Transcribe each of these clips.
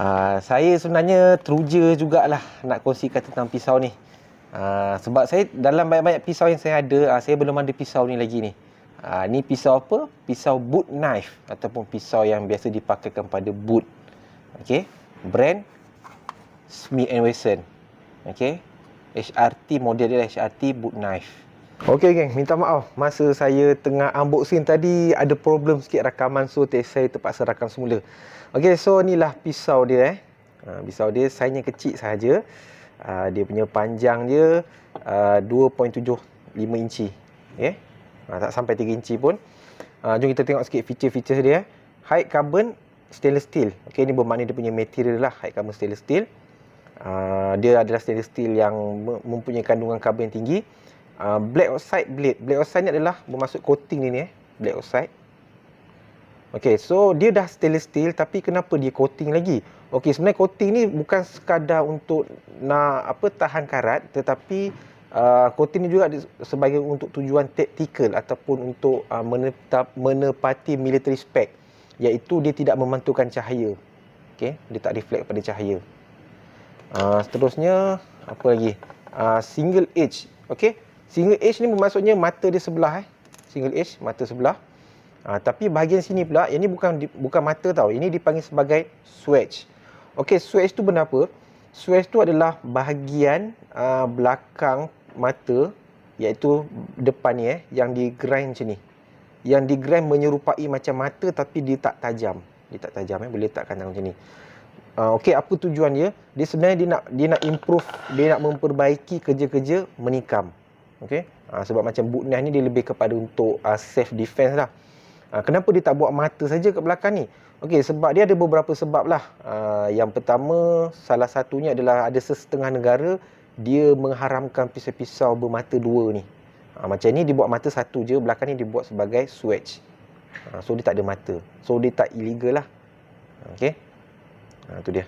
Uh, saya sebenarnya teruja jugalah nak kongsikan tentang pisau ni. Uh, sebab saya dalam banyak-banyak pisau yang saya ada, uh, saya belum ada pisau ni lagi ni. Uh, ni pisau apa? Pisau boot knife ataupun pisau yang biasa dipakaikan pada boot. Okey. Brand Smith Wesson. Okey. HRT model dia HRT boot knife. Okey geng, minta maaf. Masa saya tengah unboxing tadi ada problem sikit rakaman so saya terpaksa rakam semula. Okey, so inilah pisau dia eh. Ha, pisau dia saiznya kecil saja. Ha, dia punya panjang dia uh, 2.75 inci. Okey. Ha, tak sampai 3 inci pun. Ha, jom kita tengok sikit feature-feature dia eh. High carbon stainless steel. Okey, ini bermakna dia punya material lah high carbon stainless steel. Uh, dia adalah stainless steel yang mempunyai kandungan karbon yang tinggi. Uh, black oxide blade. Black oxide ni adalah bermaksud coating ni eh. Black oxide. Okey, so dia dah stainless steel tapi kenapa dia coating lagi? Okey, sebenarnya coating ni bukan sekadar untuk nak apa tahan karat tetapi uh, coating ni juga sebagai untuk tujuan taktikal ataupun untuk uh, menetap, menepati military spec iaitu dia tidak memantulkan cahaya. Okey, dia tak reflect pada cahaya. Uh, seterusnya apa lagi? Uh, single edge. Okey, single edge ni bermaksudnya mata dia sebelah eh. Single edge, mata sebelah. Ha, tapi bahagian sini pula, ini bukan bukan mata tau. Ini dipanggil sebagai switch. Okey, switch tu benda apa? Switch tu adalah bahagian uh, belakang mata iaitu depan ni eh yang di grind macam ni. Yang di grind menyerupai macam mata tapi dia tak tajam. Dia tak tajam eh, boleh letakkan tangan macam ni. Uh, Okey, apa tujuan dia? Dia sebenarnya dia nak dia nak improve, dia nak memperbaiki kerja-kerja menikam. Okey. Uh, sebab macam boot ni dia lebih kepada untuk uh, self defense lah. Ha, kenapa dia tak buat mata saja kat belakang ni? Okey, sebab dia ada beberapa sebab lah. Ha, yang pertama, salah satunya adalah ada sesetengah negara dia mengharamkan pisau-pisau bermata dua ni. Ha, macam ni dia buat mata satu je, belakang ni dia buat sebagai switch. Ha, so dia tak ada mata. So dia tak illegal lah. Okey. Ha, tu dia.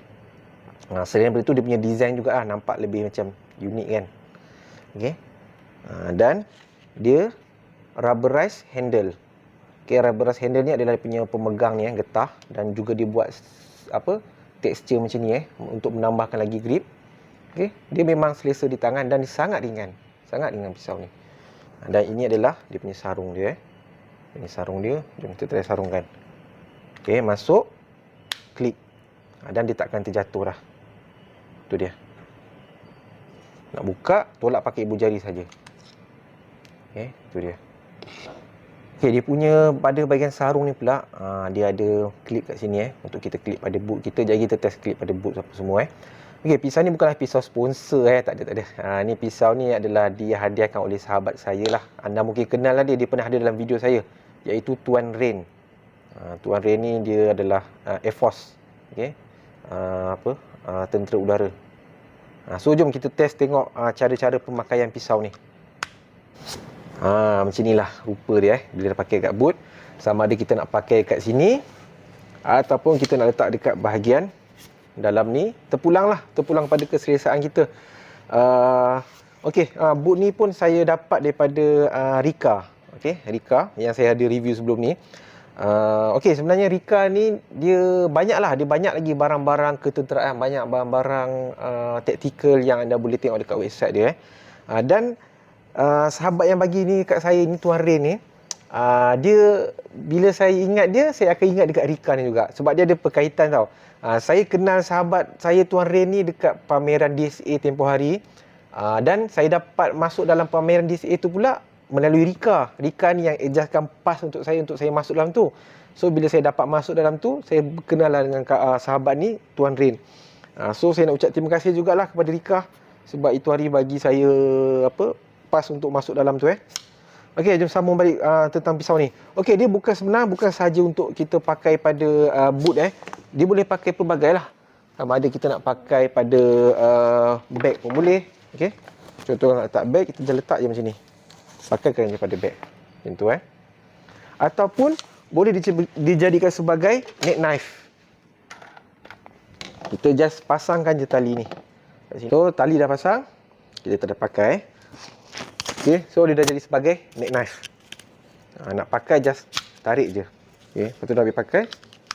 Ha, selain daripada tu dia punya design juga lah, nampak lebih macam unik kan. Okey. Ha, dan dia rubberized handle. Okay, rubberized handle ni adalah punya pemegang ni eh, getah dan juga dia buat apa tekstur macam ni eh untuk menambahkan lagi grip. Okay, dia memang selesa di tangan dan dia sangat ringan. Sangat ringan pisau ni. Dan ini adalah dia punya sarung dia eh. Ini sarung dia. Jom kita try sarungkan. Okay, masuk. Klik. Dan dia takkan terjatuh dah. Tu dia. Nak buka, tolak pakai ibu jari saja. Okay, tu dia. Okay, dia punya pada bahagian sarung ni pula, uh, dia ada klip kat sini eh untuk kita klip pada boot kita. Jadi kita test klip pada boot apa semua eh. Okey, pisau ni bukanlah pisau sponsor eh, tak ada tak ada. Uh, ni pisau ni adalah dihadiahkan oleh sahabat saya lah. Anda mungkin kenal lah dia, dia pernah ada dalam video saya iaitu Tuan Rain. Uh, Tuan Rain ni dia adalah uh, Air Force. Okey. Uh, apa? Uh, tentera udara. Uh, so jom kita test tengok uh, cara-cara pemakaian pisau ni. Ha, macam inilah rupa dia eh. Bila dah pakai kat boot. Sama ada kita nak pakai kat sini. Ataupun kita nak letak dekat bahagian dalam ni. Terpulang lah. Terpulang pada keselesaan kita. Uh, Okey, uh, boot ni pun saya dapat daripada uh, Rika. Okey, Rika yang saya ada review sebelum ni. Uh, Okey, sebenarnya Rika ni dia banyak lah. Dia banyak lagi barang-barang ketenteraan. Banyak barang-barang uh, taktikal yang anda boleh tengok dekat website dia. Eh. Uh, dan uh, sahabat yang bagi ni kat saya ni Tuan Rain ni uh, dia bila saya ingat dia saya akan ingat dekat Rika ni juga. Sebab dia ada perkaitan tau. Uh, saya kenal sahabat saya Tuan Rain ni dekat pameran DSA tempoh hari. Uh, dan saya dapat masuk dalam pameran DSA tu pula melalui Rika. Rika ni yang adjustkan pas untuk saya untuk saya masuk dalam tu. So bila saya dapat masuk dalam tu saya lah dengan uh, sahabat ni Tuan Rain uh, so saya nak ucap terima kasih jugalah kepada Rika sebab itu hari bagi saya apa pas untuk masuk dalam tu eh. Okey, jom sambung balik uh, tentang pisau ni. Okey, dia bukan sebenarnya bukan saja untuk kita pakai pada uh, boot eh. Dia boleh pakai pelbagai lah. Sama ada kita nak pakai pada uh, bag pun boleh. Okey. Contoh nak letak bag, kita just letak je macam ni. Pakaikan je pada bag. Macam tu eh. Ataupun boleh dijadikan sebagai neck knife. Kita just pasangkan je tali ni. So, tali dah pasang. Kita tak ada pakai eh. Okay, so dia dah jadi sebagai neck knife. Ha, nak pakai just tarik je. Okay, lepas tu dah habis pakai.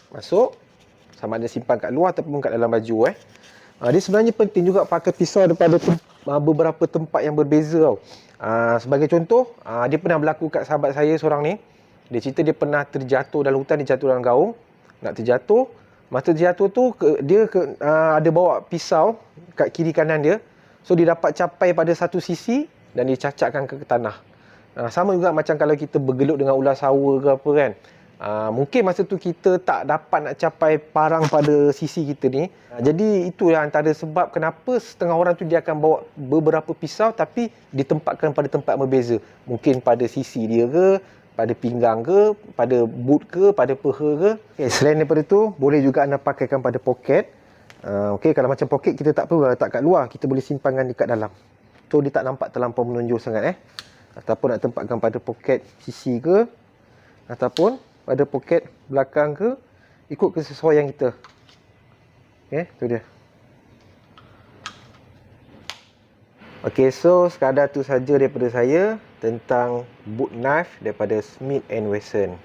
Masuk. sama ada simpan kat luar ataupun kat dalam baju eh. Uh, dia sebenarnya penting juga pakai pisau daripada tem- uh, beberapa tempat yang berbeza tau. Uh, sebagai contoh, uh, dia pernah berlaku kat sahabat saya seorang ni. Dia cerita dia pernah terjatuh dalam hutan, dia jatuh dalam gaung. Nak terjatuh. Masa terjatuh tu, ke, dia ke, uh, ada bawa pisau kat kiri kanan dia. So, dia dapat capai pada satu sisi dan dia cacatkan ke tanah. Uh, sama juga macam kalau kita bergelut dengan ular sawa ke apa kan. Uh, mungkin masa tu kita tak dapat nak capai parang pada sisi kita ni. Uh, jadi itu yang antara sebab kenapa setengah orang tu dia akan bawa beberapa pisau tapi ditempatkan pada tempat berbeza. Mungkin pada sisi dia ke, pada pinggang ke, pada boot ke, pada peha ke. Okay, selain daripada tu, boleh juga anda pakaikan pada poket. Uh, okay, kalau macam poket kita tak perlu letak kat luar, kita boleh simpankan dekat dalam. So dia tak nampak terlampau menonjol sangat eh. Ataupun nak tempatkan pada poket sisi ke, ataupun pada poket belakang ke ikut kesesuaian kita. Okey, tu dia. Okey, so sekadar tu saja daripada saya tentang boot knife daripada Smith and Wesson.